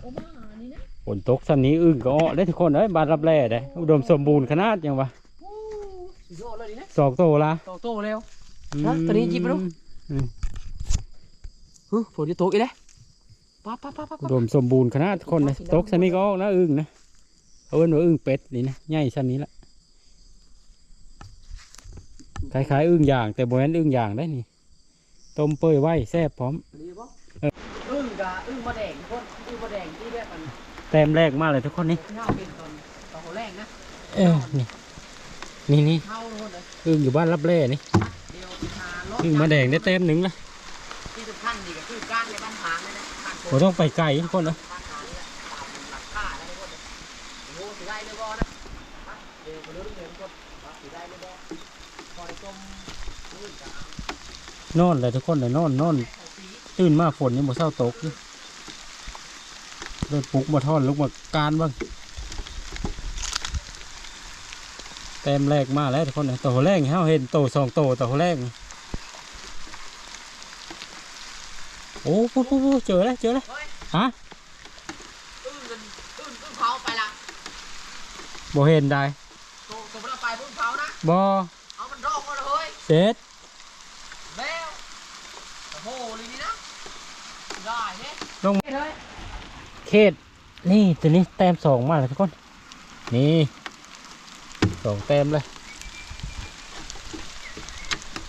โอ้บ้านี่นะฝนตกซ้ำนี้อึ้งก็อ้อได้ทุกคนเอ้ยบ้านรับแร่ได้อุดมสมบูรณ์ขนาดยังวะโอ้สุดยอดเลยนี่นะสองโตละโตโตเร็วฮะตัวนี้หยิบมาดูอืมเฮ้ยฝนจะตกอีกแล้วป้าป้าป้าป้าอุดมสมบูรณ์ขนาดทุกคนนะตกซ้ำนี้ก็อ้อนะอึ้งนะเอาเป็นว่าอึ้งเป็ดนี่นะใหญ่ซ้ำนี้ละคล้ายๆอึ้งย่าง แต่โบแมนอึ้งย่างได้นี่ต้มเปื่อยไว้แซ่บพร้อมดีป่ะอึ้งกะอึ้งมะแดงทุกคน แต้มแรกมากเลยทุกคนนี่เท่าเป็นตอนตอนหัวแรกนะเออนี่นี่นี่เท่าทุกคนเลยอึ้งอยู่บ้านรับแร่นี่เดียวพิธาลอึ้งมาแดงได้แต้มหนึ่งละที่สำคัญนี่ก็คือก้านในบ้านหางเลยนะก้านโคเราต้องไปไกลทุกคนนะบ้านหางเนี่ยตามหลักค่าแล้วทุกคนเลยโอ้โหสิได้เลยบ่นะไปเดี๋ยวมาดูเรื่องทุกคนว่าสิได้เลยบ่พอได้ต้มอึ้งกะเอานอนเลยทุกคนเลยนอนนอนเอาสีตื่นมาฝนยังบ่เศร้าตกอยู่ เลยปลุกมาทอนลุกมาการบ้างแต้มแรกมาแล้วทุกคนนะตัวแรกเฮาเห็นโตสองโตตัวแรกนี่โอ้ปุ๊บปุ๊บปุ๊บเจอแล้วเจอแล้วเฮ้ยฮะอึ้งกันอึ้งอึ้งเผาไปละบ่เห็นได้ตัวตัวมันเอาไปอึ้งเผานะบ่เอามันรอกมาเลยเฮ้ยเสร็จแล้วโอ้โหเลยนี่นะได้เนี่ยลงเลย เขตนี่ตัวนี้แต้มสองมาแล้วทุกคน นี่สองแต้มเลย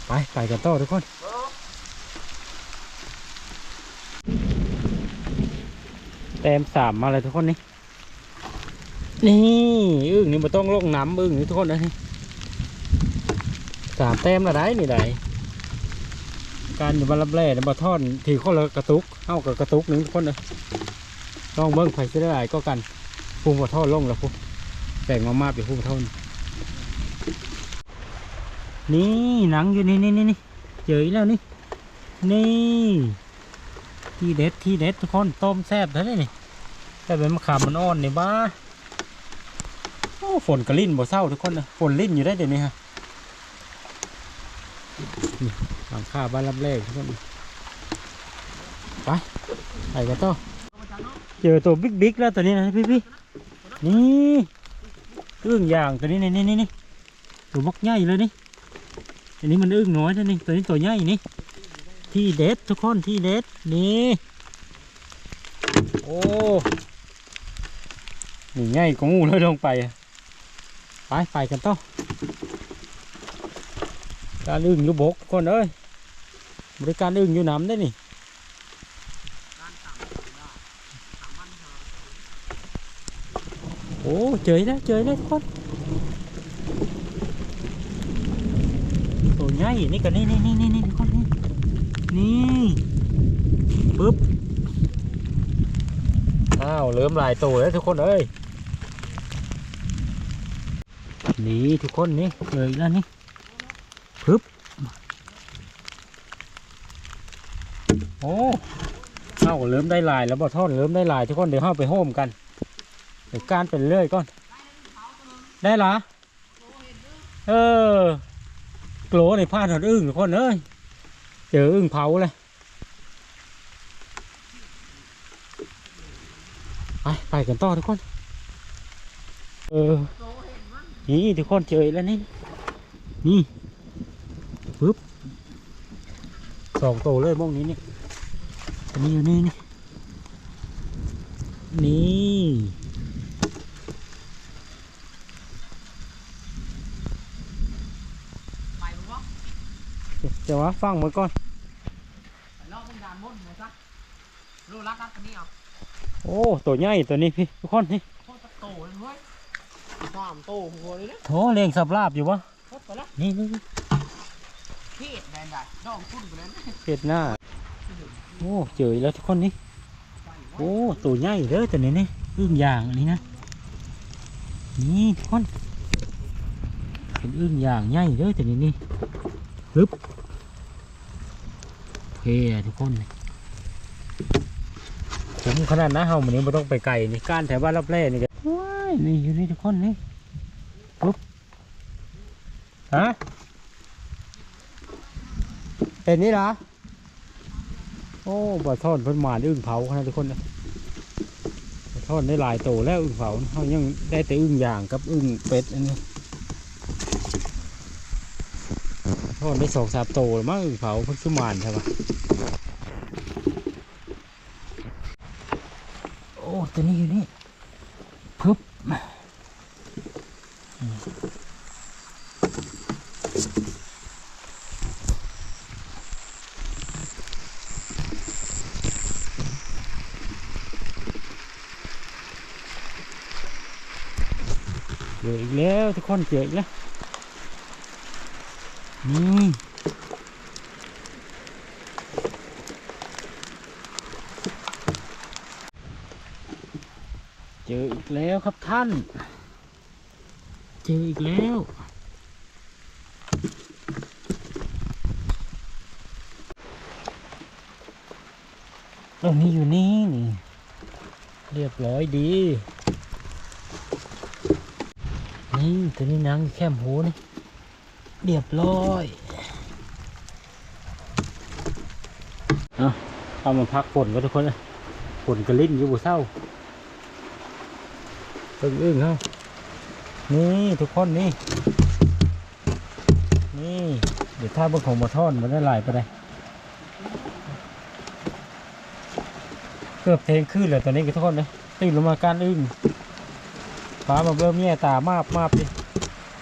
ไปไปกันต่อทุกคนเออแต้มสามมาเลยทุกคนนี่นี่อึ้งนี่มันต้องลงน้ำอึ้งนี่ทุกคนนะนี่สามแต้มละได้นี่ได้การอยู่บานรับแร่ในบ่ท่อนถือคนละกระตุกเอากับกระตุกหนึ่งทุกคนเลย ลองเบิ้งไฟเสียได้ก็กันพุ่งบ่ท่อนลงแล้วพุ่งแบ่งมามาไปพุ่งบ่ท่อนนี่หนังอยู่นี่นี่นี่เจอแล้วนี่ นี่ ที่เด็ดที่เด็ดทุกคนต้มแซ่บเท่านี้นี่แต่เป็นมะขามมันอ่อนนี่บ้าโอ้ฝนกระลิ่นบ่เศร้าทุกคนนะฝนลิ่นอยู่ได้เดี๋ยวนี้ฮะนี่หลังคาบ้านรับแรกทุกคนไปไปกันต่อ เจอตัวบิ๊กบิ๊กแล้วตัวนี้นะพี่พี่นี่อึ้งอย่างตัวนี้นี่นี่นี่ตัวมักใหญ่เลยนี่อันนี้มันอึ้งน้อยนะนี่ตัวนี้ตัวใหญ่นี่ ที่เด็ดทุกคนที่เด็ดนี่โอ้นี่ง่ายกว่างูเลยลงไปไปไปกันต่อการอึ่งอยู่บกทุกคนเอ้ยบริการอึ่งอยู่น้ำได้นี่ อ้เจอแล้วเจอแล้วทุกคนตัวใหญ่นี่กันนี่นี่นี่นี่นี่ทุกคนนี่นี่ปึ๊บอ้าวเริ่มลายตัวแล้วทุกคนเอ้ยนี่ทุกคนนี่เลยแล้วนี่ปึ๊บโอ้เอ้าเริ่มได้ลายแล้วบ่ท่อนเริ่มได้ลายทุกคนเดี๋ยวเข้าไปโฮมกัน เดี๋ยวการเป็นเรื่อยก่อน ได้ละเออโกลในผ้าถอดอึ้งทุกคนเอ้ยเจออึ่งเผาเลยไปไปกันต่อทุกคน เออ นี่ทุกคนเจอแล้วนี่ นี่ปึ๊บสองโตวเลยมองนี้นี่อันนี้อยู่นี่นี่ ไปมึงวะ เดี๋ยวว่าฟังมาก่อนไปลอกมึงดานมดหมดซะรู้รักรักกันนี่เอาโอ้ตัวใหญ่ตัวนี้พี่ทุกคนนี่โคตรโตเลยเว้ยสามโตหัวเลยนะโถเลี้ยงสับลาบอยู่วะโคตรไปละนี่นี่นี่เทศแดนได้ดองพุ่นไปเลยนะเห็ดหน้าโอ้เจอแล้วทุกคนนี่โอ้ตัวใหญ่เด้อตัวนี้นี่อึ้งอย่างอันนี้นะนี่ทุกคนเป็นอึ้งอย่างใหญ่เด้อตัวนี้นี่ปึ๊บโอ เคทุกคนผมขนาดนะเฮามันนี้ไม่ต้องไปไกลนี่ก้านแถวบ้านรับแร่นี่ก็ว้ายนี่อยู่นี่ทุกคนนี่ปึ๊บฮะเป็นนี่เหรอโอ้บ่ทอนเพิ่นหมานอึ้งเผาขนาดทุกคนเลยทอดได้หลายโตแล้วอึ่งเผาเขายังได้แต่อึ่งอย่างกับอึ่งเป็ดอันนี้ ทอดได้สองสามโตแล้วมั้งอึ่งเผาเพิ่งขึ้นมานใช่ปะโอ้ตัวนี้อยู่นี่พึบอืมเจออีกแล้วทุกคนเจออีกแล้ว นี่เจออีกแล้วครับท่าน เจออีกแล้วตรงนี้อยู่นี่นี่ เรียบร้อยดี นี่ตัวนี้นางแคมหูนี่ เรียบร้อยเอาเอามาพักฝนก็ทุกคนเลยฝนกระลิ้นอยู่บนเศร้าตึงอึ้งเขานี่ทุกคนนี่นี่เดี๋ยวถ้าบนของมาทอนมันได้หลายไปเลยเกือบเทงขึ้นเลยตอนนี้ก็ทุกคนเลยตื่นลงมาการอึ้งฟ้ามาเบิ่มแย่ตามาบมาบดิ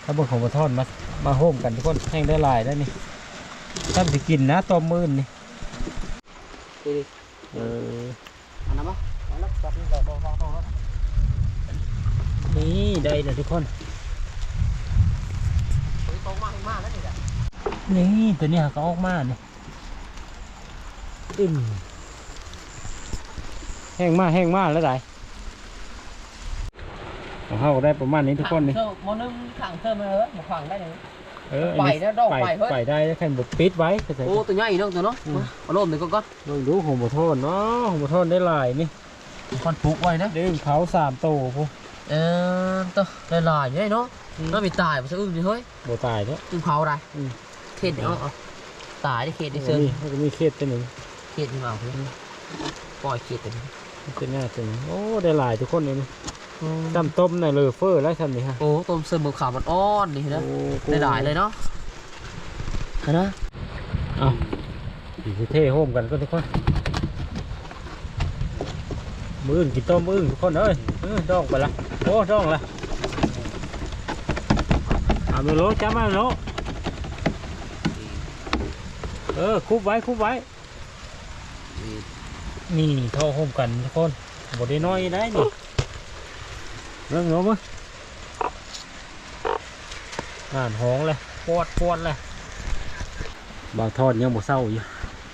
ถ้าบนของมาทอนมา มาโฮมกันทุกคนแห้งได้หลายได้นี่ตั้มสิกินนะตอมมื่นนี่ดีดีเอออันนั้นมั้งอันนั้นจับนี่ต่อต่อต่อต่อนี่ได้เลยทุกคนตรงมากมากแล้วนี่จ้ะนี่ตัวนี้หากออกมาเนี่ยอึมแห้งมากแห้งมากแล้วได้ ของเขาได้ประมาณนี้ทุกคนนี่เธอมอนึงขังเธอมาเออมาขังได้ยังเออไปนะดอกไปเฮ้ย ไปได้แค่บดปิดไว้ก็ใส่โอ้ตัวใหญ่เนาะตัวเนาะเอาลมหนึ่งก็ก็ลองดูของบทโทษเนาะของบทโทษได้หลายนี่คนปลูกไว้นะได้อึ่งเขาสามโตพวกเออตัวได้ลายอยู่ได้เนาะน่ามีตายมันจะอึ้งดิเฮ้ยโบตายแล้วอึ้งเผาอะไรอืม เขตเอาเอาตายได้เขตได้มัเชิญนก็มีเคสตัวหนึ่งเขตนี่มาเอาเพื่อนปล่อยเขตตัวนี้เป็นหน้าตัวนี้โอ้ได้หลายทุกคนเลยนี่ จำต้มในอยเลยเฟอร์แล้วทำนี่ฮะโอ้ต้มเสริมมือขาวมันอ่อนนี่นะโอ้ได้หลายเลยเนาะนะเอาสีเท่โฮมกันก็ทุกคนมืออื่นกินต้มมืออื่นทุกคนเอ้ยเออดองไปละโอ้ดองละเอาไปโลจ้ามาโลเออคุบไว้คุบไว้นี่ท่อโฮมกันทุกคนบดได้น้อยได้นี่ เรื่องโน้มงอ่านห้องเลยปวดปวดเลยบางทอดยังบ่เศร้าอยู่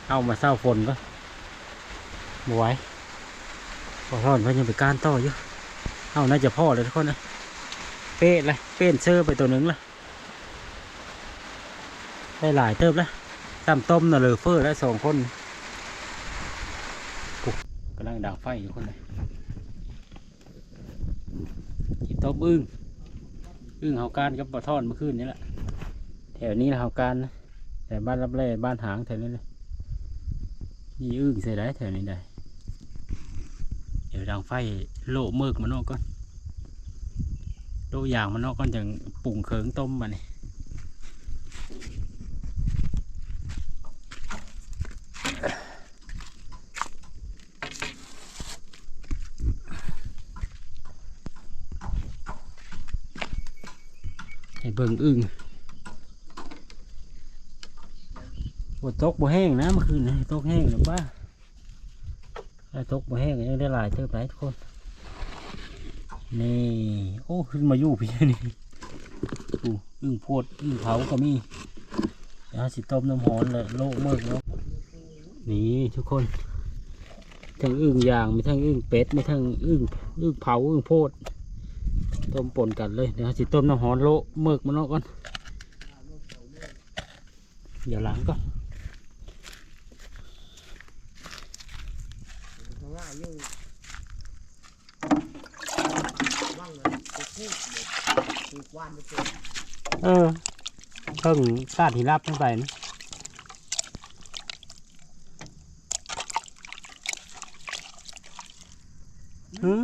เอามาเศร้าฝนก็บ่ไหวบางทอดมันยังไปก้านต่ออยู่ เอาน่าจะพ่อเลยทุกคนนะเป๊ะเลยเป้นเชอร์ไปตัวนึงละได้หลายเติบแล้วตำต้มน่ะเลยเฟอร์แล้วสองคนปุ๊บกำลังด่างไฟอยู่คนเลยกิน ตบอึ้งอึ้งเฮาการกับปลาทอดเมื่อคืนนี้แหละแถวนี้เฮาการนะแต่บ้านรับแร่บ้านหางแถวนี้เลยนี่อึ้งใส่ได้แถวนี้ได้เดี๋ยวดังไฟโลเมิกมันออกก่อนโลอย่างมันออกก่อนจังปุ่งเคิงต้มมาเนี่ย เบิ่งอึ้งบนตกบ่แห้งนะเมื่อคืนนะตกแห้งหรือว่าถ้าตกบ่แห้งยังได้หลายเท่าไหร่ทุกคน นี่ โอ้ขึ้นมาอยู่พี่นี่ดูอึ่งโพดอึ่งเผาก็มียวสิต้มน้ำหอนเลยโลกเมิกเนาะนี่ทุกคนทั้งอึ่งย่างมีทั้งอึ่งเป็ดมีทั้งอึ่งอึ่งเผาอึ่งโพด ต้มปนกันเลยเดี๋ยวสิต้มน้ำหอนโลเมิกมันเนาะก่อนเดี๋ยวหลังก่อนง่ายยิ่งว่างเลยปลูกพูดปลูกวานเจอเอเพิ่งตาดที่รับทั้งไปนี่หืม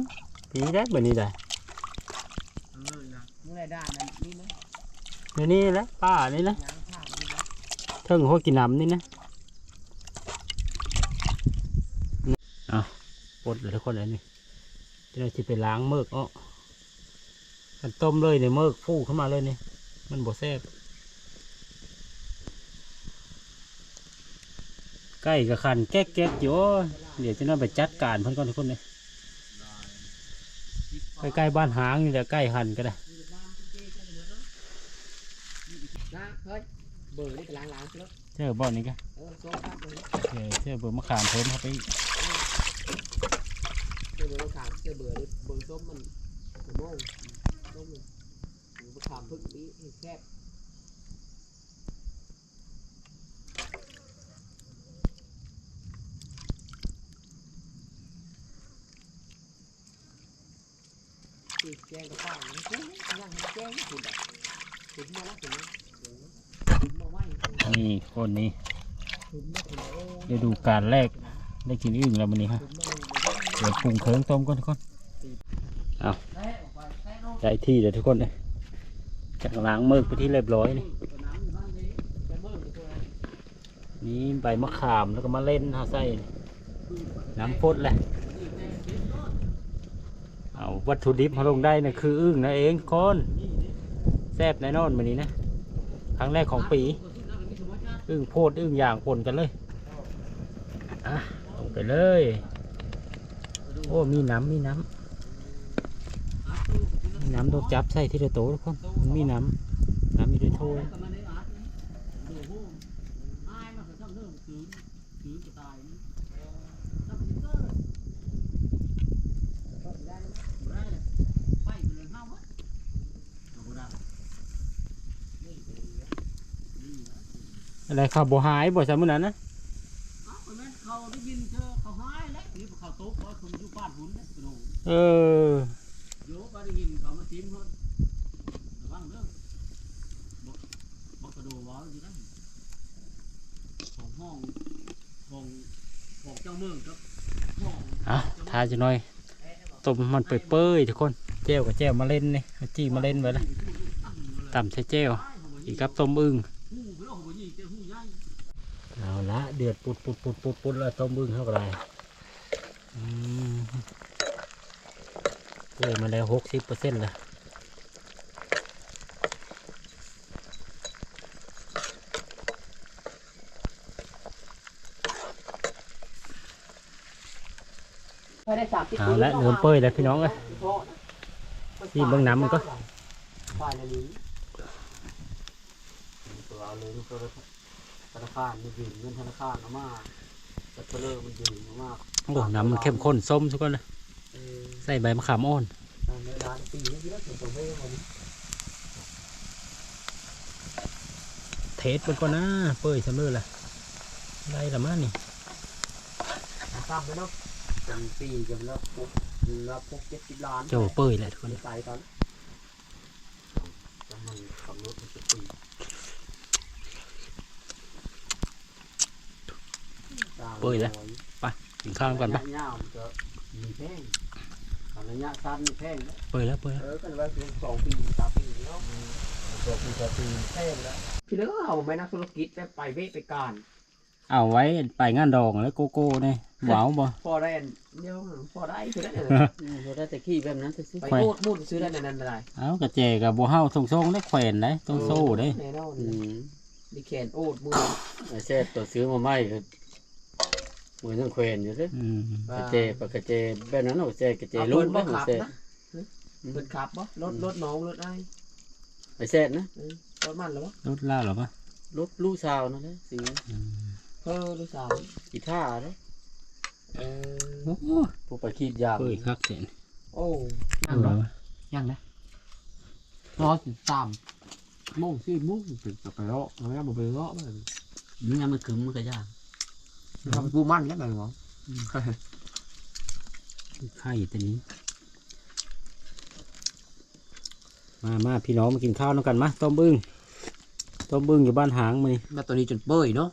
ปีได้แบบนี้ได้ เออนะมื่อไร ด้านนั้นนี่ไหมเดี๋ยวนี้แหละป้านี่นะยางผ้านี่นะเทิงหัวกินน้ำนี่นะเอาปลดเลยทุกคนเลยนี่จะได้สิไปล้างเมือกอ้อมันต้มเลยเนี่ยเมือกฟูขึ้นมาเลยนี่ มันบ่แซ่บใกล้กับขันแก๊กแก๊กอยู่เดี๋ยวจะน่าไปจัดการเพิ่นก่อนทุกคนเลยใกล้ๆบ้านหางนี่แหละใกล้หันก็ได้ นะเฮ้ยเบอร์นี่ไปล้างล้างๆใช่ไหมเจ้าบ่อนนี่ก็เออโซ่ครับเบอร์นี้เจ้าเจ้าเบอร์มะขามเพิ่มเข้าไปอีกเจอเบอร์ขามเจอเบอร์นี่เบอร์ส้มมันมันโม่งส้มมันหรือมะขามพึ่งนี้ให้แคบตีแกงกระป๋องนี่ยังแกงคุณแบบคุณมาแล้วคุณคุณมาไหว นี่คนนี้คุณมาคุณโอ้ฤดูการแรกได้กินอึ่งแล้วมันนี้ฮะเดี๋ยวปรุงเครื่องต้มก่อนทุกคนได้ที่เลยทุกคนเลยจากล้างมือไปที่เรียบร้อยนี่นี่ใบมะขามแล้วก็มาเล่นหาไส้นี่น้ำพดแหละเอาวัตถุดิบมาลงได้นะคืออึ่งนะเองคนแซ่บแน่นอนวันนี้นะ ครั้งแรกของปี อึ้งโพดอึ้งอย่างปนกันเลยอะลงไปเลย โอ้มีน้ำมีน้ำมีน้ำต้องจับใส่ที่ละโตทุกคนมันมีน้ำน้ำมีด้วยโถย อะไรข้าวบัวหายบ่ใช่มื้อนั้นนะเขาได้ยินเธอเขาหายแล้วนี่เขาตุ๊กเขาคุณอยู่บ้านหุ่นเนี่ยคุณโอ้เออโยก็ได้ยินเขามาจิ้มเขาระวังเด้อบอกบอกกระโดดว้าวอยู่นั่นของห้องของของเจ้าเมืองครับห้องอะทาจะหน่อยต้มมันเปื่อยๆทุกคนเจวกับแจวมาเล่นนี่เอาจี้มาเล่นไว้ละต่ำใส่เจวอีกครับต้มอึ่ง หูไปแล้วหูยี่เจ้าหูใหญ่ เอาละเดือดปุดปุดปุดปุดปุดแล้วต้มอึ่งเท่าไหร่อืมเปื่อยมาแล้วหกสิบเปอร์เซ็นต์ละได้สามสิบเอาละเริ่มเปื่อยแล้วพี่น้องเอ้ยนี่เบิ่งน้ำมันก็ ธนาคารมันยืมเงินธนาคารเอามาแต่เปลือมันยืมเอามาโอ้น้ำมันเข้มข้นส้มทุกคนเลยเออใส่ใบมะขามอ่อนตามเวลาปีนี้ที่เราถึงตัวเว้ยวันนี้เทสมันก่อนนะเปื่อยเสมอละได้ละมั้งนี่ทราบไหมเนาะเป็นปีกันแล้วปุ๊บแล้วปุ๊บเจ็ดสิบล้านเจ้าเปื่อยแหละทุกคนใส่ตอนจะมันขับรถมันจะปี กินข้าวกันปะระยะยาวมันจะมีแพงระยะสั้นมีแพงนะเปื่อยแล้วเปื่อยแล้วเออกันไว้เพียงสองปีสามปีแล้วสองปีสามปีแพงแล้วพี่เลือเอาไหมนักธุรกิจไปไปเวทไปการเอาไว้ไปงานดองแล้วโกโก้เนี่ยหวาวบ่พอได้อันเดียวพอได้คือได้พอได้แต่ขี้แบบนั้นซื้อไปโคตรมุ่นซื้อได้ในนั้นได้เอากระเจกับบัวเฮาทรงทรงได้แขวนได้ต้องโซ่ได้แน่นอนอืมมีแขนโอดมือไอ้แซ่ตัวซื้อมาใหม่ก็ มือต้องแขวนอยู่เด้ออืมกระเจปากกระเจแบบนั้นเอาแซ่กระเจเอาลูเพิ่กนบ่บ่หัวขับแซ่นะเพิ่นขับบ่รถรถน้องรถไอ้ไอ้แซ่นะรถมันหรอวะรถล่าหรอปะรถลูกสาวนั่นแหละซื้ออืมเพิ่นลูกสาวกีท่าร์เด้อเออโอ้โหผู้ไปขีดยางเปื่อยคักเสียนโอ้เอาเหรอยังนะรอสิสามโมงสี่โมงถึงจะไปเลาะเราไม่ได้ไปเลาะมันมันยังมันขึมมันก็ยาก ทำกูมั่นแล้วไงวะไข่ตัวนี้ มามาพี่น้องมากินข้าวน้ำกันมาต้มบึ้งต้มบึ้งอยู่บ้านหางมือแม่ตัวนี้จนเปื่อยเนาะ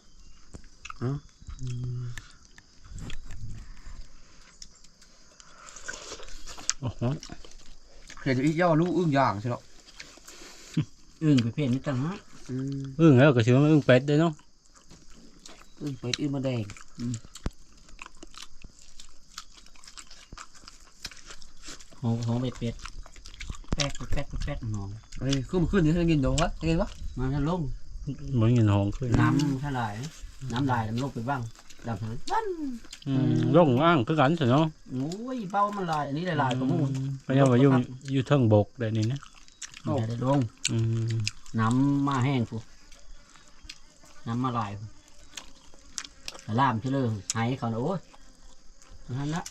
โอ้โหเห็นอีกย่อลูกอึ้งย่างใช่หรออึ้งไปเพ่นนี่จังฮะอืมอึ้งแล้วก็ชื่อว่าอึ้งเป็ดเด้อเนาะ อึ้งไปอึ้งมาแดงหอมหอมเป็ดเป็ดแป๊กแป๊กแป๊กหอมเฮ้ยขึ้นมาขึ้นนี่ให้กินเดี๋ยววะให้กินวะมาท่านลงเหมือนเงินหองขึ้นน้ำเท่าไหร่น้ำลายมันลงไปบ้างดำทั้งนั้นอืมลงอ่างคือกันสิเนาะโอ้ยเป้ามันลายอันนี้ลายๆกว่าหมูเพราะงั้นว่าอยู่อยู่เทิงบกได้นี่นะไม่ได้ลงอืมน้ำมาแห้งฟูน้ำมาลายฟู ล่ามเชื่อเลยหายเขาน่ะโอ้ยนั่นละ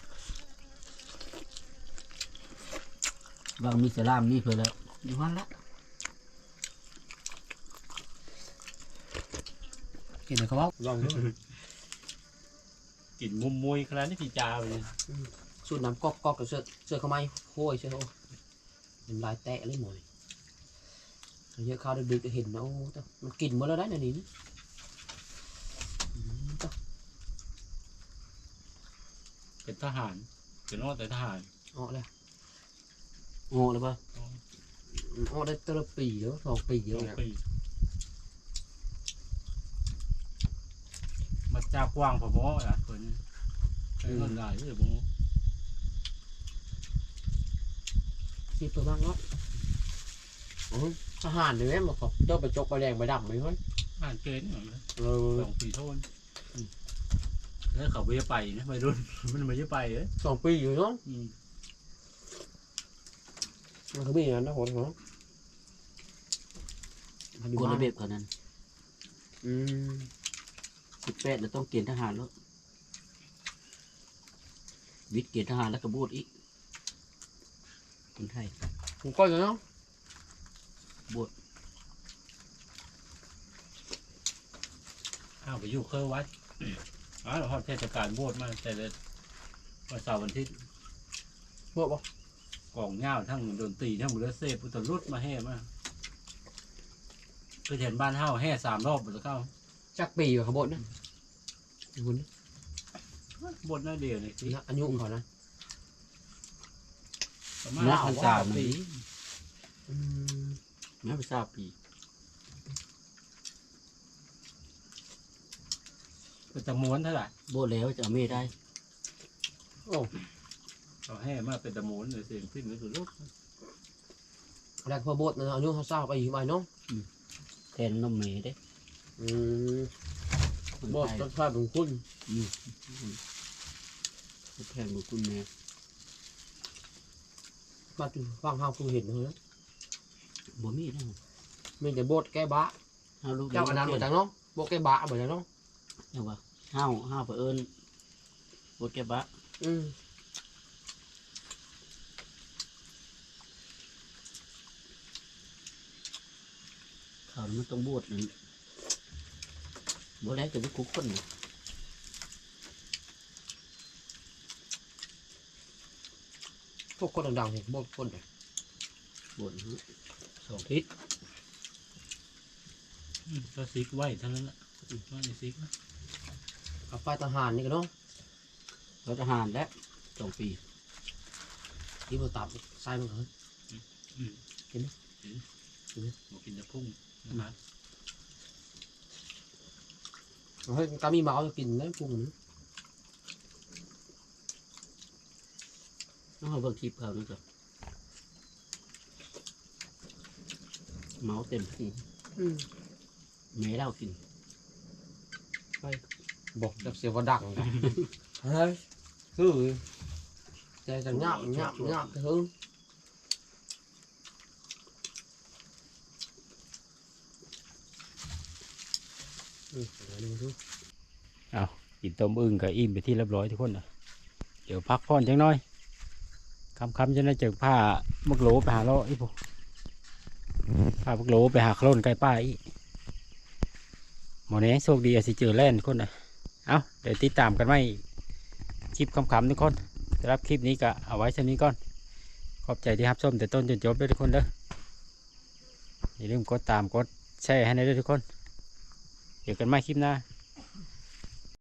บางมีเสลามนี่เพื่อแล้วอยู่หันละกินอะไรเขาบอกลองดูกลิ่นมุมมวยขนาดนี้พี่จาเลยสูตรน้ำก๊อกก๊อกกับเสื้อเสื้อเขาไม่โห้ยเสื้อเขาน้ำลายแตะเลยหมดเยอะข้าวดึกๆจะเห็นนะโอ้แต่มันกินหมดแล้วได้ในนี้นะอืมจ้ะ เป็นทหารเป็นอ้อแต่ทหารออกเลยโง่เลยปะออกได้ตละปีแล้วสองปีเยอะเนี่ยมาจากกว้างพอบ่อะเพิ่นใช้เงินได้หรือบ่สิบตัวบ้างเนาะโอ้ยทหารเลยแม่มาขอเจ้าไปจกไปแดงไปดำไหมเฮ้ยอ่านเกณฑ์เหมือนกันเออสองปีโทนอืม แล้วเขาไม่ได้ไปนะไม่รุ่น มันไม่ได้ไปเอ้ยสองปีอยู่เนาะอืมมันคือมีอย่างนั้นนะโหดเหรอมาดูกฎบ้าระนเบียบเขานั้นอืมสิบแปดแล้วต้องเกณฑ์ทหารแล้ว วิทย์เกณฑ์ทหารแล้วก็บูดอีกคนไทยผมก็จะเนาะข้าวไปอยู่เคยวัด อ๋อเราฮอดเทศกาลโบสถ์มาแต่ละวันเสาร์วันอาทิตย์เมื่อบอกกองเงาทั้งดนตรีทั้งมือเซฟอุตรุดมาแห่มาเคยเห็นบ้านเฮาแห่สามรอบหมดแล้วเข้าจักปีอยู่ขบวนนะคุณบนหน้าเดียวนี่สิอายุของเขานะ ประมาณน่าพันสามปีปี อืมน่าไปทราบปี ก็จะม้วนเท่าไหร่โบดแล้วจะเอาไม่ได้ โอ้เอาแห่มาเป็นตะม้วนเลยเสียงขึ้นก็คือลุกแรกพอบดนะอายุเขาเศร้าไปอีกใบเนาะแทนนมเมย์ได้อืมคนบดไทยรสชาติของคุณแทนบุญคุณแม่มาดูฟังห้าวคุณเห็นเลยบ่มีนะมีแต่บดแก้บะห้าลูกเจ้าอันนั้นเหมือนกันเนาะบดแก้บะเหมือนกันเนาะเจ้าว่า ห้าวห้าวเผอิญบดแกบะอืมเขาวมันต้องบวชนั่นบวชแล้วจะไปคุกคนน่ะพวกคนดังๆเห็นบดคนเนี่ยบวชฮะสองทิศ อืมก็ซิกไว้เท่านั้นแหละอืมว่าในซิกนะ เอาไปทหารนี่กันเนาะเราทหารแล้วสองปีที่เราตับใส่มันเหรออืมเห็นไหมเห็นเห็นบอกกินจะพุ่งนะครับเฮ้ยกามีเมาจะกินได้พุงนะต้องเอาเบิ่งคลิปเขานะจ๊ะเมาเต็มที่อืมแม่เล่ากิน บอกจะเสียว่าดังนะเฮ้ยคือใจจะงับงับงับถึงอืมเดี๋ยวดูดูกินต้มอึ่งกับอิ่มไปที่เรียบร้อยทุกคนนะเดี๋ยวพักผ่อนจังน้อยคำคำๆจะได้เจอผ้ามักโหลไปหาเลาะอีพวกผ้ามักโหลไปหาโคลนไก่ป้าอีหมอนี้โชคดีอาจสิเจอแล่นทุกคนนะ เอาเดี๋ยวติดตามกันไหมคลิปคำๆทุกคนสำหรับคลิปนี้ก็เอาไว้เท่านี้ก่อน ขอบใจที่รับชมแต่ต้นจนจบด้วยทุกคนเด้ออย่าลืมกดตามกดแชร์ให้ในด้วยทุกคน เดี๋ยวกันใหม่คลิปหน้า